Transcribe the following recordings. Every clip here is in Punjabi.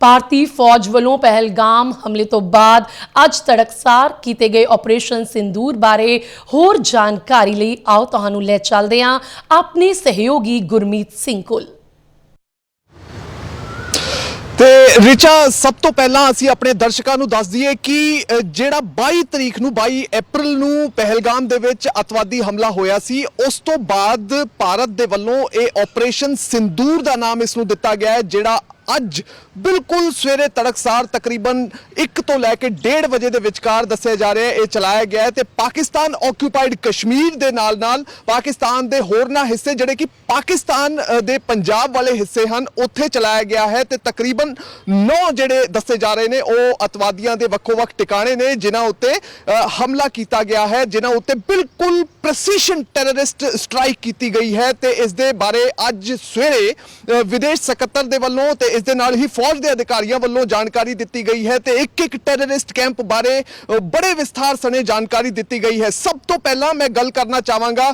ਭਾਰਤੀ ਫੌਜ ਵੱਲੋਂ ਪਹਿਲਗਾਮ ਹਮਲੇ ਤੋਂ ਬਾਅਦ ਅੱਜ ਤੜਕਸਾਰ ਕੀਤੇ ਗਏ ਆਪਰੇਸ਼ਨ ਸਿੰਦੂਰ ਬਾਰੇ ਹੋਰ ਜਾਣਕਾਰੀ ਲਈ ਆਓ ਤੁਹਾਨੂੰ ਲੈ ਚੱਲਦੇ ਹਾਂ ਆਪਣੇ ਸਹਿਯੋਗੀ ਗੁਰਮੀਤ ਸਿੰਘ ਕੋਲ। ਤੇ ਰਿਚਾ, ਸਭ ਤੋਂ ਪਹਿਲਾਂ ਅਸੀਂ ਆਪਣੇ ਦਰਸ਼ਕਾਂ ਨੂੰ ਦੱਸ ਦਈਏ ਕਿ ਜਿਹੜਾ 22 ਤਰੀਕ ਨੂੰ 22 ਅਪ੍ਰੈਲ ਨੂੰ ਪਹਿਲਗਾਮ ਦੇ ਵਿੱਚ ਅਤਵਾਦੀ ਹਮਲਾ ਹੋਇਆ ਸੀ, ਉਸ ਤੋਂ ਬਾਅਦ ਭਾਰਤ ਦੇ ਵੱਲੋਂ ਇਹ ਆਪਰੇਸ਼ਨ ਸਿੰਦੂਰ ਦਾ ਨਾਮ ਇਸ ਨੂੰ ਦਿੱਤਾ ਗਿਆ ਹੈ, ਜਿਹੜਾ ਅੱਜ ਬਿਲਕੁਲ ਸਵੇਰੇ ਤੜਕਸਾਰ ਤਕਰੀਬਨ 1 ਤੋਂ ਲੈ ਕੇ 1:30 ਵਜੇ ਦੇ ਵਿਚਕਾਰ ਦੱਸਿਆ ਜਾ ਰਿਹਾ ਹੈ, ਇਹ ਚਲਾਇਆ ਗਿਆ ਹੈ ਤੇ ਪਾਕਿਸਤਾਨ ਆਕਿਊਪਾਈਡ ਕਸ਼ਮੀਰ ਦੇ ਨਾਲ ਨਾਲ ਪਾਕਿਸਤਾਨ ਦੇ ਹੋਰਨਾਂ ਹਿੱਸੇ ਜਿਹੜੇ ਕਿ ਪਾਕਿਸਤਾਨ ਦੇ ਪੰਜਾਬ ਵਾਲੇ ਹਿੱਸੇ ਹਨ, ਉੱਥੇ ਚਲਾਇਆ ਗਿਆ ਹੈ ਤੇ ਤਕਰੀਬਨ 9 ਜਿਹੜੇ ਦੱਸੇ ਜਾ ਰਹੇ ਨੇ, ਉਹ ਅਤਵਾਦੀਆਂ ਦੇ ਵੱਖੋ-ਵੱਖ ਟਿਕਾਣੇ ਨੇ, ਜਿਨ੍ਹਾਂ ਉੱਤੇ ਹਮਲਾ ਕੀਤਾ ਗਿਆ ਹੈ, ਜਿਨ੍ਹਾਂ ਉੱਤੇ ਬਿਲਕੁਲ ਪ੍ਰੈਸੀਸ਼ਨ ਟੈਰਰਿਸਟ ਸਟ੍ਰਾਈਕ ਕੀਤੀ ਗਈ ਹੈ ਤੇ ਇਸ ਦੇ ਬਾਰੇ ਅੱਜ ਸਵੇਰੇ ਵਿਦੇਸ਼ ਸਕੱਤਰ ਦੇ ਵੱਲੋਂ ਤੇ ਇਸ ਦੇ ਨਾਲ ਹੀ ਫੌਜ ਦੇ ਅਧਿਕਾਰੀਆਂ ਵੱਲੋਂ ਜਾਣਕਾਰੀ ਦਿੱਤੀ ਗਈ ਹੈ ਤੇ ਇੱਕ ਇੱਕ ਟੈਰਰਿਸਟ ਕੈਂਪ ਬਾਰੇ ਬੜੇ ਵਿਸਥਾਰ ਸਣੇ ਜਾਣਕਾਰੀ ਦਿੱਤੀ ਗਈ ਹੈ। ਸਭ ਤੋਂ ਪਹਿਲਾਂ ਮੈਂ ਗੱਲ ਕਰਨਾ ਚਾਹਾਂਗਾ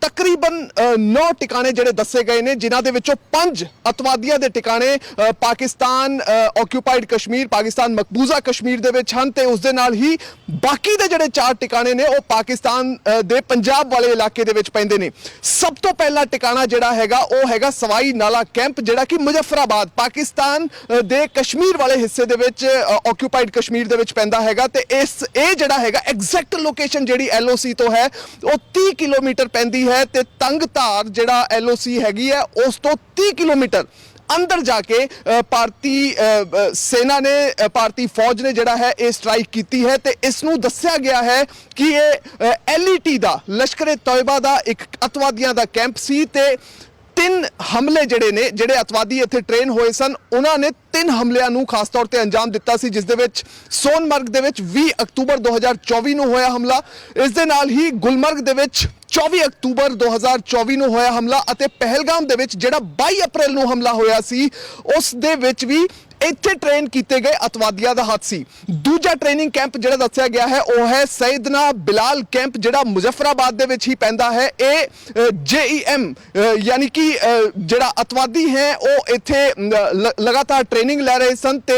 ਤਕਰੀਬਨ 9 ਟਿਕਾਣੇ ਜਿਹੜੇ ਦੱਸੇ ਗਏ ਨੇ, ਜਿਨ੍ਹਾਂ ਦੇ ਵਿੱਚੋਂ 5 ਅਤਵਾਦੀਆਂ ਦੇ ਟਿਕਾਣੇ ਪਾਕਿਸਤਾਨ ਆਕਿਊਪਾਈਡ ਕਸ਼ਮੀਰ, ਪਾਕਿਸਤਾਨ ਮਕਬੂਜ਼ਾ ਕਸ਼ਮੀਰ ਦੇ ਵਿੱਚ ਹਨ ਤੇ ਉਸ ਦੇ ਨਾਲ ਹੀ ਬਾਕੀ ਦੇ ਜਿਹੜੇ ਚਾਰ ਟਿਕਾਣੇ ਨੇ, ਉਹ ਪਾਕਿਸਤਾਨ ਦੇ ਪੰਜਾਬ ਵਾਲੇ ਇਲਾਕੇ ਦੇ ਵਿੱਚ ਪੈਂਦੇ ਨੇ। ਸਭ ਤੋਂ ਪਹਿਲਾ ਟਿਕਾਣਾ ਜਿਹੜਾ ਹੈਗਾ, ਉਹ ਹੈਗਾ ਸਵਾਈ ਨਾਲਾ ਕੈਂਪ, ਜਿਹੜਾ ਕਿ ਮੁਜ਼ਫਰਾਬਾਦ ਪਾਕਿਸਤਾਨ ਦੇ ਕਸ਼ਮੀਰ ਵਾਲੇ ਹਿੱਸੇ ਦੇ ਵਿੱਚ ਆਕਿਊਪਾਈਡ ਕਸ਼ਮੀਰ ਦੇ ਵਿੱਚ ਪੈਂਦਾ ਹੈਗਾ ਤੇ ਇਸ, ਇਹ ਜਿਹੜਾ ਹੈਗਾ ਐਗਜ਼ੈਕਟ ਲੋਕੇਸ਼ਨ ਜਿਹੜੀ ਐਲਓਸੀ ਤੋਂ ਹੈ, ਉਹ 30 ਕਿਲੋਮੀਟਰ ਪੈਂਦੀ ਹੈ ਤੇ ਤੰਗਧਾਰ ਜਿਹੜਾ ਐਲਓਸੀ ਹੈਗੀ ਹੈ, ਉਸ ਤੋਂ 30 ਕਿਲੋਮੀਟਰ ਅੰਦਰ ਜਾ ਕੇ ਭਾਰਤੀ ਸੈਨਾ ਨੇ ਭਾਰਤੀ ਫੌਜ ਨੇ ਜਿਹੜਾ ਹੈ, ਇਹ ਸਟ੍ਰਾਈਕ ਕੀਤੀ ਹੈ ਤੇ ਇਸ ਨੂੰ ਦੱਸਿਆ ਗਿਆ ਹੈ ਕਿ ਇਹ ਐਲਈਟੀ ਦਾ ਲਸ਼ਕਰੇ ਤੋਇਬਾ ਦਾ ਇੱਕ ਅਤਵਾਦੀਆਂ ਦਾ ਕੈਂਪ ਸੀ ਤੇ ਤਿੰਨ ਹਮਲੇ ਜਿਹੜੇ ਨੇ ਜਿਹੜੇ ਅਤਵਾਦੀ ਇੱਥੇ ਟ੍ਰੇਨ ਹੋਏ ਸਨ ਉਹਨਾਂ ਨੇ ਤਿੰਨ ਹਮਲਿਆਂ ਨੂੰ ਖਾਸ ਤੌਰ ਤੇ ਅੰਜਾਮ ਦਿੱਤਾ ਸੀ ਜਿਸ ਦੇ ਵਿੱਚ ਸੋਨਮਰਗ ਦੇ ਵਿੱਚ 20 ਅਕਤੂਬਰ 2024 ਨੂੰ ਹੋਇਆ ਹਮਲਾ ਇਸ ਦੇ ਨਾਲ ਹੀ ਗੁਲਮਰਗ ਦੇ ਵਿੱਚ 24 ਅਕਤੂਬਰ 2024 ਨੂੰ ਹੋਇਆ ਹਮਲਾ ਅਤੇ ਪਹਿਲਗਾਮ ਦੇ ਵਿੱਚ ਜਿਹੜਾ 22 ਅਪ੍ਰੈਲ ਨੂੰ ਹਮਲਾ ਹੋਇਆ ਸੀ ਉਸ ਦੇ ਵਿੱਚ ਵੀ ਇੱਥੇ ਟ੍ਰੇਨ ਕੀਤੇ ਗਏ ਅਤਵਾਦੀਆਂ ਦਾ ਹੱਥ ਸੀ ਦੂਜਾ ਟ੍ਰੇਨਿੰਗ ਕੈਂਪ ਜਿਹੜਾ ਦੱਸਿਆ ਗਿਆ ਹੈ ਉਹ ਹੈ ਸੈਦਨਾ ਬਿਲਾਲ ਕੈਂਪ ਜਿਹੜਾ ਮੁਜ਼ਫਰਾਬਾਦ ਦੇ ਵਿੱਚ ਹੀ ਪੈਂਦਾ ਹੈ। ਇਹ ਜੇਈਐਮ ਯਾਨੀ ਕਿ ਜਿਹੜਾ ਅਤਵਾਦੀ ਹੈ ਉਹ ਇੱਥੇ ਅ, ਲ- ਲਗਾਤਾਰ ਟ੍ਰੇਨਿੰਗ ਲੈ ਰਹੇ ਸਨ ਤੇ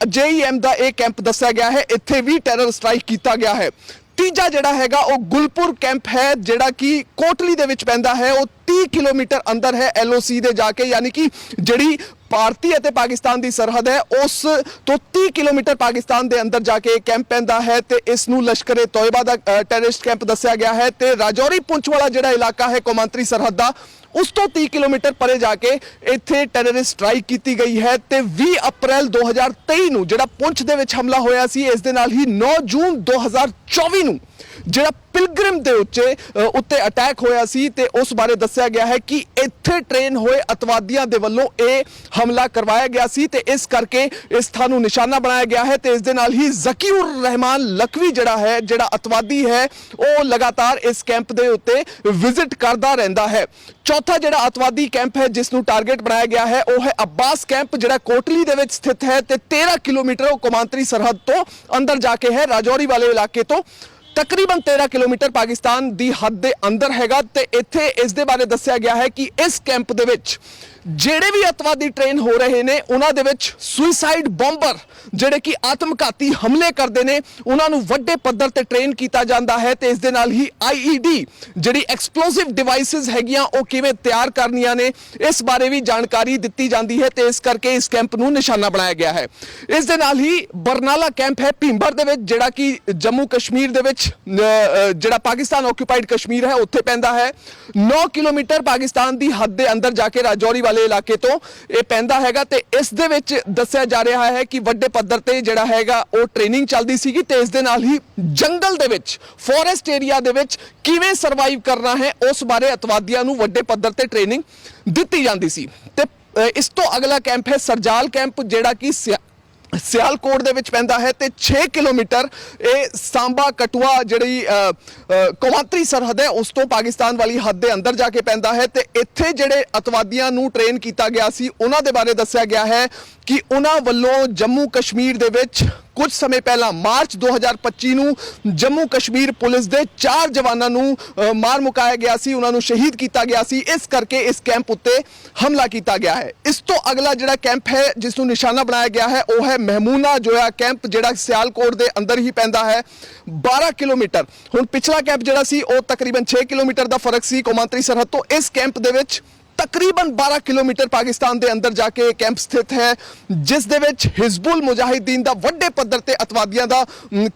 ਜੇਈਐਮ ਦਾ ਇਹ ਕੈਂਪ ਦੱਸਿਆ ਗਿਆ ਹੈ, ਇੱਥੇ ਵੀ ਟੈਰਰ ਸਟ੍ਰਾਈਕ ਕੀਤਾ ਗਿਆ ਹੈ। ਤੀਜਾ ਜਿਹੜਾ ਹੈਗਾ, ਉਹ ਗੁਲਪੁਰ ਕੈਂਪ ਹੈ, ਜਿਹੜਾ ਕਿ ਕੋਟਲੀ ਦੇ ਵਿੱਚ ਪੈਂਦਾ ਹੈ। ਉਹ 30 ਕਿਲੋਮੀਟਰ ਅੰਦਰ ਹੈ, ਐਲਓਸੀ ਦੇ ਜਾ ਕੇ, ਯਾਨੀ ਕਿ ਜਿਹੜੀ ਭਾਰਤੀ ਅਤੇ ਪਾਕਿਸਤਾਨ ਦੀ ਸਰਹੱਦ ਹੈ, ਉਸ ਤੋਂ 30 ਕਿਲੋਮੀਟਰ ਪਾਕਿਸਤਾਨ ਦੇ ਅੰਦਰ ਜਾ ਕੇ ਕੈਂਪ ਪੈਂਦਾ ਹੈ ਤੇ ਇਸ ਨੂੰ ਲਸ਼ਕਰੇ ਤੋਇਬਾ ਦਾ ਟੈਰਰਿਸਟ ਕੈਂਪ ਦੱਸਿਆ ਗਿਆ ਹੈ ਤੇ ਰਾਜੌਰੀ ਪੁੰਛ ਵਾਲਾ ਜਿਹੜਾ ਇਲਾਕਾ ਹੈ ਕੌਮਾਂਤਰੀ ਸਰਹੱਦ ਦਾ, ਉਸ ਤੋਂ 30 ਕਿਲੋਮੀਟਰ ਪਰੇ ਜਾ ਕੇ ਇੱਥੇ ਟੈਰਰਿਸਟ ਸਟ੍ਰਾਈਕ ਕੀਤੀ ਗਈ ਹੈ ਤੇ 20 ਅਪ੍ਰੈਲ 2023 ਨੂੰ ਜਿਹੜਾ ਪੁੰਛ ਦੇ ਵਿੱਚ ਹਮਲਾ ਹੋਇਆ ਸੀ, ਇਸ ਦੇ ਨਾਲ ਹੀ 9 ਜੂਨ 2024 ਨੂੰ ਜਿਹੜਾ ਪਿਲਗ੍ਰਿਮ ਦੇ ਉੱਤੇ ਉੱਤੇ ਅਟੈਕ ਹੋਇਆ ਸੀ ਤੇ ਉਸ ਬਾਰੇ ਦੱਸਿਆ ਗਿਆ ਹੈ ਕਿ ਇੱਥੇ ਟ੍ਰੇਨ ਹੋਏ ਅਤਵਾਦੀਆਂ ਦੇ ਵੱਲੋਂ ਇਹ ਹਮਲਾ ਕਰਵਾਇਆ ਗਿਆ ਸੀ ਤੇ ਇਸ ਕਰਕੇ ਇਸ ਥਾਂ ਨੂੰ ਨਿਸ਼ਾਨਾ ਬਣਾਇਆ ਗਿਆ ਹੈ ਤੇ ਇਸ ਦੇ ਨਾਲ ਹੀ ਜ਼ਕੀਉਰ ਰਹਿਮਾਨ ਲਖਵੀ ਜਿਹੜਾ ਹੈ, ਜਿਹੜਾ ਅਤਵਾਦੀ ਹੈ, ਉਹ ਲਗਾਤਾਰ ਇਸ ਕੈਂਪ ਦੇ ਉੱਤੇ ਵਿਜ਼ਿਟ ਕਰਦਾ ਰਹਿੰਦਾ ਹੈ। ਚੌਥਾ ਜਿਹੜਾ ਅਤਵਾਦੀ ਕੈਂਪ ਹੈ, ਜਿਸ ਨੂੰ ਟਾਰਗੇਟ ਬਣਾਇਆ ਗਿਆ ਹੈ, ਉਹ ਹੈ ਅબ્ਬਾਸ ਕੈਂਪ ਜਿਹੜਾ ਕੋਟਲੀ ਦੇ ਵਿੱਚ ਸਥਿਤ ਹੈ ਤੇ 13 ਕਿਲੋਮੀਟਰ ਉਹ ਕੌਮਾਂਤਰੀ ਸਰਹੱਦ ਤੋਂ ਅੰਦਰ ਜਾ ਕੇ ਹੈ, ਰਾਜੌਰੀ ਵਾਲੇ ਇਲਾਕੇ ਤੋਂ। ਤਕਰੀਬਨ 13 ਕਿਲੋਮੀਟਰ ਪਾਕਿਸਤਾਨ ਦੀ ਹੱਦ ਦੇ ਅੰਦਰ ਹੈਗਾ ਤੇ ਇੱਥੇ ਇਸ ਦੇ ਬਾਰੇ ਦੱਸਿਆ ਗਿਆ ਹੈ ਕਿ ਇਸ ਕੈਂਪ ਦੇ ਵਿੱਚ ਜਿਹੜੇ ਵੀ ਅਤਵਾਦੀ ਟ੍ਰੇਨ ਹੋ ਰਹੇ ਨੇ, ਉਹਨਾਂ ਦੇ ਵਿੱਚ ਸੁਇਸਾਈਡ ਬੰਬਰ ਜਿਹੜੇ ਕਿ ਆਤਮਘਾਤੀ ਹਮਲੇ ਕਰਦੇ ਨੇ, ਉਹਨਾਂ ਨੂੰ ਵੱਡੇ ਪੱਧਰ ਤੇ ਟ੍ਰੇਨ ਕੀਤਾ ਜਾਂਦਾ ਹੈ ਤੇ ਇਸ ਦੇ ਨਾਲ ਹੀ ਆਈਈਡੀ ਜਿਹੜੀ ਐਕਸਪਲੋਸਿਵ ਡਿਵਾਈਸਸ ਹੈਗੀਆਂ, ਉਹ ਕਿਵੇਂ ਤਿਆਰ ਕਰਨੀਆਂ ਨੇ, ਇਸ ਬਾਰੇ ਵੀ ਜਾਣਕਾਰੀ ਦਿੱਤੀ ਜਾਂਦੀ ਹੈ ਤੇ ਇਸ ਕਰਕੇ ਇਸ ਕੈਂਪ ਨੂੰ ਨਿਸ਼ਾਨਾ ਬਣਾਇਆ ਗਿਆ ਹੈ। ਇਸ ਦੇ ਨਾਲ ਹੀ ਬਰਨਾਲਾ ਕੈਂਪ ਹੈ ਭੀਂਬਰ ਦੇ ਵਿੱਚ, ਜਿਹੜਾ ਕਿ ਜੰਮੂ ਕਸ਼ਮੀਰ ਦੇ ਵਿੱਚ ਅ, ਜਿਹੜਾ ਪਾਕਿਸਤਾਨ ਆਕਿਊਪਾਈਡ ਕਸ਼ਮੀਰ ਹੈ ਉੱਥੇ ਪੈਂਦਾ ਹੈ। 9 ਕਿਲੋਮੀਟਰ ਪਾਕਿਸਤਾਨ ਦੀ ਹੱਦ ਦੇ ਅੰਦਰ ਜਾ ਕੇ ਰਾਜੌਰੀ ਵਾਲੇ ਇਲਾਕੇ ਤੋਂ ਇਹ ਪੈਂਦਾ ਹੈਗਾ ਤੇ ਇਸ ਦੇ ਵਿੱਚ ਦੱਸਿਆ ਜਾ ਰਿਹਾ ਹੈ ਕਿ ਵੱਡੇ ਪੱਧਰ ਤੇ ਜਿਹੜਾ ਹੈਗਾ ਉਹ ਟ੍ਰੇਨਿੰਗ ਚੱਲਦੀ ਸੀਗੀ ਤੇ ਇਸ ਦੇ ਨਾਲ ਹੀ ਜੰਗਲ ਦੇ ਵਿੱਚ ਫੋਰੈਸਟ ਏਰੀਆ ਦੇ ਵਿੱਚ ਕਿਵੇਂ ਸਰਵਾਈਵ ਕਰਨਾ ਹੈ ਉਸ ਬਾਰੇ ਅਤਵਾਦੀਆਂ ਨੂੰ ਵੱਡੇ ਪੱਧਰ ਤੇ ਟ੍ਰੇਨਿੰਗ ਦਿੱਤੀ ਜਾਂਦੀ ਸੀ। ਤੇ ਇਸ ਤੋਂ ਅਗਲਾ ਕੈਂਪ ਹੈ ਸਰਜਾਲ ਕੈਂਪ ਜਿਹੜਾ ਕਿ ਸਿਆ- ਸਿਆਲਕੋਟ ਦੇ ਵਿੱਚ ਪੈਂਦਾ ਹੈ ਤੇ 6 ਕਿਲੋਮੀਟਰ ਇਹ ਸਾਂਬਾ ਕਟਵਾ ਜਿਹੜੀ ਅ, ਕੌਮਾਂਤਰੀ ਸਰਹੱਦ ਹੈ ਉਸ ਤੋਂ ਪਾਕਿਸਤਾਨ ਵਾਲੀ ਹੱਦ ਦੇ ਅੰਦਰ ਜਾ ਕੇ ਪੈਂਦਾ ਹੈ ਤੇ ਇੱਥੇ ਜਿਹੜੇ ਅਤਵਾਦੀਆਂ ਨੂੰ ਟ੍ਰੇਨ ਕੀਤਾ ਗਿਆ ਸੀ ਉਹਨਾਂ ਦੇ ਬਾਰੇ ਦੱਸਿਆ ਗਿਆ ਹੈ ਕਿ ਉਹਨਾਂ ਵੱਲੋਂ ਜੰਮੂ ਕਸ਼ਮੀਰ ਦੇ ਵਿੱਚ ਕੁਝ ਸਮੇਂ ਪਹਿਲਾਂ ਮਾਰਚ 2025 ਨੂੰ ਜੰਮੂ ਕਸ਼ਮੀਰ ਪੁਲਿਸ ਦੇ ਚਾਰ ਜਵਾਨਾਂ ਨੂੰ ਮਾਰ ਮੁਕਾਇਆ ਗਿਆ ਸੀ, ਉਹਨਾਂ ਨੂੰ ਸ਼ਹੀਦ ਕੀਤਾ ਗਿਆ ਸੀ। ਇਸ ਕਰਕੇ ਇਸ ਕੈਂਪ ਉੱਤੇ ਹਮਲਾ ਕੀਤਾ ਗਿਆ ਹੈ। ਇਸ ਤੋਂ ਅਗਲਾ ਜਿਹੜਾ ਕੈਂਪ ਹੈ, ਜਿਸ ਨੂੰ ਨਿਸ਼ਾਨਾ ਬਣਾਇਆ ਗਿਆ ਹੈ, ਉਹ ਹੈ ਮਹਿਮੂਨਾ ਜੋਇਆ ਕੈਂਪ, ਜਿਹੜਾ ਸਿਆਲਕੋਟ ਦੇ ਅੰਦਰ ਹੀ ਪੈਂਦਾ ਹੈ। 12 ਕਿਲੋਮੀਟਰ। ਹੁਣ ਪਿਛਲਾ ਕੈਂਪ ਜਿਹੜਾ ਸੀ, ਉਹ ਤਕਰੀਬਨ 6 ਕਿਲੋਮੀਟਰ ਦਾ ਫ਼ਰਕ ਸੀ। ਕੌਮਾਂਤਰੀ ਸਰਹੱਦ ਤੋਂ ਇਸ ਕੈਂਪ ਦੇ ਵਿੱਚ ਤਕਰੀਬਨ 12 ਕਿਲੋਮੀਟਰ ਪਾਕਿਸਤਾਨ ਦੇ ਅੰਦਰ ਜਾ ਕੇ ਕੈਂਪ ਸਥਿਤ ਹੈ, ਜਿਸ ਦੇ ਵਿੱਚ ਹਿਜ਼ਬੁਲ ਮੁਜਾਹਿਦੀਨ ਦਾ ਵੱਡੇ ਪੱਧਰ ਤੇ ਅਤਵਾਦੀਆਂ ਦਾ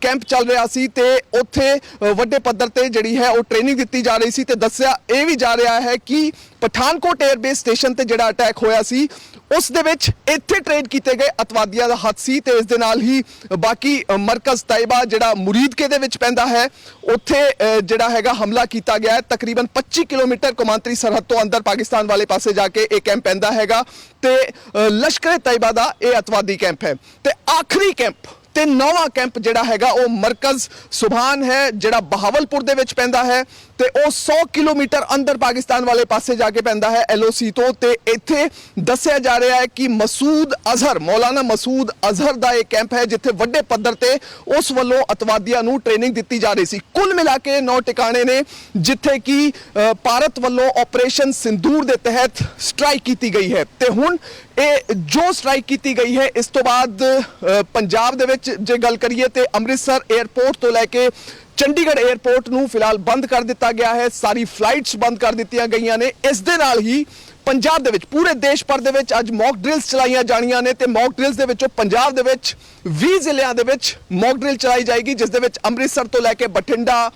ਕੈਂਪ ਚੱਲ ਰਿਹਾ ਸੀ ਤੇ ਉੱਥੇ ਵੱਡੇ ਪੱਧਰ ਤੇ ਜਿਹੜੀ ਹੈ ਉਹ ਟ੍ਰੇਨਿੰਗ ਦਿੱਤੀ ਜਾ ਰਹੀ ਸੀ ਤੇ ਦੱਸਿਆ ਇਹ ਵੀ ਜਾ ਰਿਹਾ ਹੈ ਕਿ ਪਠਾਨਕੋਟ 에ਅਰਬੇਸ ਸਟੇਸ਼ਨ ਤੇ ਜਿਹੜਾ ਅਟੈਕ ਹੋਇਆ ਸੀ ਉਸ ਦੇ ਵਿੱਚ ਇੱਥੇ ਟ੍ਰੇਨ ਕੀਤੇ ਗਏ ਅਤਵਾਦੀਆਂ ਦਾ ਹੱਥ ਸੀ ਤੇ ਇਸ ਦੇ ਨਾਲ ਹੀ ਬਾਕੀ ਮਰਕਜ਼ ਤਾਇਬਾ ਜਿਹੜਾ ਮੁਰੀਦਕੇ ਦੇ ਵਿੱਚ ਪੈਂਦਾ ਹੈ ਉੱਥੇ ਜਿਹੜਾ ਹੈਗਾ ਹਮਲਾ ਕੀਤਾ ਗਿਆ ਤਕਰੀਬਨ 25 ਕਿਲੋਮੀਟਰ ਕੌਮਾਂਤਰੀ ਸਰਹੱਦ ਤੋਂ ਅੰਦਰ ਪਾਕਿਸਤਾਨ ਵਾਲੇ ਪਾਸੇ ਜਾ ਕੇ ਇਹ ਕੈਂਪ ਪੈਂਦਾ ਹੈਗਾ ਤੇ ਅ, ਲਸ਼ਕਰ ਤਾਇਬਾ ਦਾ ਇਹ ਅਤਵਾਦੀ ਕੈਂਪ ਹੈ। ਤੇ ਆਖਰੀ ਕੈਂਪ ਤੇ ਨੌਵਾਂ ਕੈਂਪ ਜਿਹੜਾ ਹੈਗਾ ਉਹ ਮਰਕਜ਼ ਸੁਭਾਨ ਹੈ ਜਿਹੜਾ ਬਹਾਵਲਪੁਰ ਦੇ ਵਿੱਚ ਪੈਂਦਾ ਹੈ ਤੇ ਉਹ 100 ਕਿਲੋਮੀਟਰ ਅੰਦਰ ਪਾਕਿਸਤਾਨ ਵਾਲੇ ਪਾਸੇ ਜਾ ਕੇ ਪੈਂਦਾ ਹੈ ਐਲਓਸੀ ਤੋਂ ਤੇ ਇੱਥੇ ਦੱਸਿਆ ਜਾ ਰਿਹਾ ਹੈ ਕਿ ਮਸੂਦ ਅਜ਼ਹਰ ਮੌਲਾਨਾ ਮਸੂਦ ਅਜ਼ਹਰ ਦਾ ਇਹ ਕੈਂਪ ਹੈ ਜਿੱਥੇ ਵੱਡੇ ਪੱਧਰ ਤੇ ਉਸ ਵੱਲੋਂ ਅਤਵਾਦੀਆਂ ਨੂੰ ਟ੍ਰੇਨਿੰਗ ਦਿੱਤੀ ਜਾ ਰਹੀ ਸੀ। ਕੁੱਲ ਮਿਲਾ ਕੇ ਨੌ ਟਿਕਾਣੇ ਨੇ ਜਿੱਥੇ ਕਿ ਅ, ਭਾਰਤ ਵੱਲੋਂ ਆਪਰੇਸ਼ਨ ਸਿੰਦੂਰ ਦੇ ਤਹਿਤ ਸਟ੍ਰਾਈਕ ਕੀਤੀ ਗਈ ਹੈ। ਤੇ ਹੁਣ ਇਹ ਜੋ ਸਟ੍ਰਾਈਕ ਕੀਤੀ ਗਈ ਹੈ ਇਸ ਤੋਂ ਬਾਅਦ ਅ, ਪੰਜਾਬ ਦੇ ਵਿੱਚ ਜੇ ਗੱਲ ਕਰੀਏ ਤੇ ਅੰਮ੍ਰਿਤਸਰ 에ਅਰਪੋਰਟ ਤੋਂ ਲੈ ਕੇ ਚੰਡੀਗੜ੍ਹ 에ਅਰਪੋਰਟ ਨੂੰ ਫਿਲਹਾਲ ਬੰਦ ਕਰ ਦਿੱਤਾ ਗਿਆ ਹੈ। ਸਾਰੀ ਫਲਾਈਟਸ ਬੰਦ ਕਰ ਦਿੱਤੀਆਂ ਗਈਆਂ ਨੇ। ਇਸ ਦੇ ਨਾਲ ਹੀ ਪੰਜਾਬ ਦੇ ਵਿੱਚ, ਪੂਰੇ ਦੇਸ਼ ਭਰ ਦੇ ਵਿੱਚ ਅੱਜ ਮੌਕ ਡ੍ਰਿਲਸ ਚਲਾਈਆਂ ਜਾਣੀਆਂ ਨੇ ਤੇ ਮੌਕ ਡ੍ਰਿਲਸ ਦੇ ਵਿੱਚੋਂ ਪੰਜਾਬ ਦੇ ਵਿੱਚ 20 ਜ਼ਿਲ੍ਹਿਆਂ ਦੇ ਵਿੱਚ ਮੌਕ ਡ੍ਰਿਲ ਚਲਾਈ ਜਾਏਗੀ, ਜਿਸ ਦੇ ਵਿੱਚ ਅੰਮ੍ਰਿਤਸਰ ਤੋਂ ਲੈ ਕੇ ਬਠਿੰਡਾ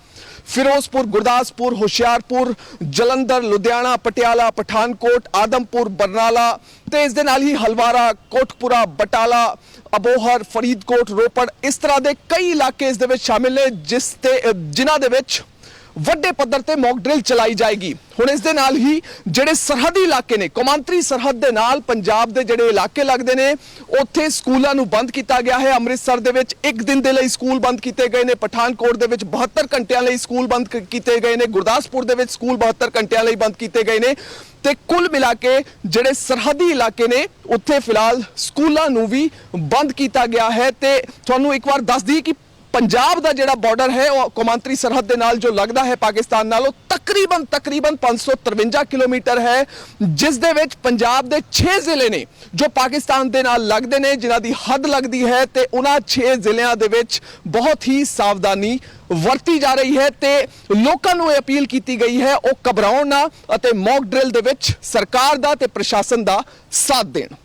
ਫਿਰੋਜ਼ਪੁਰ, ਗੁਰਦਾਸਪੁਰ, ਹੁਸ਼ਿਆਰਪੁਰ, ਜਲੰਧਰ, ਲੁਧਿਆਣਾ, ਪਟਿਆਲਾ, ਪਠਾਨਕੋਟ, ਆਦਮਪੁਰ, ਬਰਨਾਲਾ ਤੇ ਇਸ ਦੇ ਨਾਲ ਹੀ ਹਲਵਾਰਾ ਕੋਟਪੁਰਾ ਬਟਾਲਾ, ਅਬੋਹਰ, ਫਰੀਦਕੋਟ, ਰੋਪੜ ਇਸ ਤਰ੍ਹਾਂ ਦੇ ਕਈ ਇਲਾਕੇ ਇਸ ਦੇ ਵਿੱਚ ਸ਼ਾਮਿਲ ਨੇ ਜਿਸ ਤੇ ਜਿਨ੍ਹਾਂ ਦੇ ਵਿੱਚ ਵੱਡੇ ਪੱਧਰ ਤੇ ਮੌਕ ਡ੍ਰਿਲ ਚਲਾਈ ਜਾਏਗੀ। ਹੁਣ ਇਸ ਦੇ ਨਾਲ ਹੀ ਜਿਹੜੇ ਸਰਹੱਦੀ ਇਲਾਕੇ ਨੇ, ਕੌਮਾਂਤਰੀ ਸਰਹੱਦ ਦੇ ਨਾਲ ਪੰਜਾਬ ਦੇ ਜਿਹੜੇ ਇਲਾਕੇ ਲੱਗਦੇ ਨੇ, ਉੱਥੇ ਸਕੂਲਾਂ ਨੂੰ ਬੰਦ ਕੀਤਾ ਗਿਆ ਹੈ। ਅੰਮ੍ਰਿਤਸਰ ਦੇ ਵਿੱਚ ਇੱਕ ਦਿਨ ਦੇ ਲਈ ਸਕੂਲ ਬੰਦ ਕੀਤੇ ਗਏ ਨੇ। ਪਠਾਨਕੋਟ ਦੇ ਵਿੱਚ 72 ਘੰਟਿਆਂ ਲਈ ਸਕੂਲ ਬੰਦ ਕੀਤੇ ਗਏ ਨੇ। ਗੁਰਦਾਸਪੁਰ ਦੇ ਵਿੱਚ ਸਕੂਲ 72 ਘੰਟਿਆਂ ਲਈ ਬੰਦ ਕੀਤੇ ਗਏ ਨੇ। ਤੇ ਕੁੱਲ ਮਿਲਾ ਕੇ ਜਿਹੜੇ ਸਰਹੱਦੀ ਇਲਾਕੇ ਨੇ, ਉੱਥੇ ਫਿਲਹਾਲ ਸਕੂਲਾਂ ਨੂੰ ਵੀ ਬੰਦ ਕੀਤਾ ਗਿਆ ਹੈ। ਤੇ ਤੁਹਾਨੂੰ ਇੱਕ ਵਾਰ ਦੱਸ ਦਈਏ ਕਿ ਪੰਜਾਬ ਦਾ ਜਿਹੜਾ ਬਾਰਡਰ ਹੈ, ਉਹ ਕੌਮਾਂਤਰੀ ਸਰਹੱਦ ਦੇ ਨਾਲ ਜੋ ਲੱਗਦਾ ਹੈ ਪਾਕਿਸਤਾਨ ਨਾਲ, ਉਹ ਤਕਰੀਬਨ ਤਕਰੀਬਨ 553 ਕਿਲੋਮੀਟਰ ਹੈ, ਜਿਸ ਦੇ ਵਿੱਚ ਪੰਜਾਬ ਦੇ 6 ਜ਼ਿਲ੍ਹੇ ਨੇ ਜੋ ਪਾਕਿਸਤਾਨ ਦੇ ਨਾਲ ਲੱਗਦੇ ਨੇ, ਜਿਨ੍ਹਾਂ ਦੀ ਹੱਦ ਲੱਗਦੀ ਹੈ ਤੇ ਉਹਨਾਂ 6 ਜ਼ਿਲ੍ਹਿਆਂ ਦੇ ਵਿੱਚ ਬਹੁਤ ਹੀ ਸਾਵਧਾਨੀ ਵਰਤੀ ਜਾ ਰਹੀ ਹੈ ਤੇ ਲੋਕਾਂ ਨੂੰ ਇਹ ਅਪੀਲ ਕੀਤੀ ਗਈ ਹੈ, ਉਹ ਘਬਰਾਉਣ ਨਾ ਅਤੇ ਮੌਕ ਡਰਿਲ ਦੇ ਵਿੱਚ ਸਰਕਾਰ ਦਾ ਤੇ ਪ੍ਰਸ਼ਾਸਨ ਦਾ ਸਾਥ ਦੇਣ।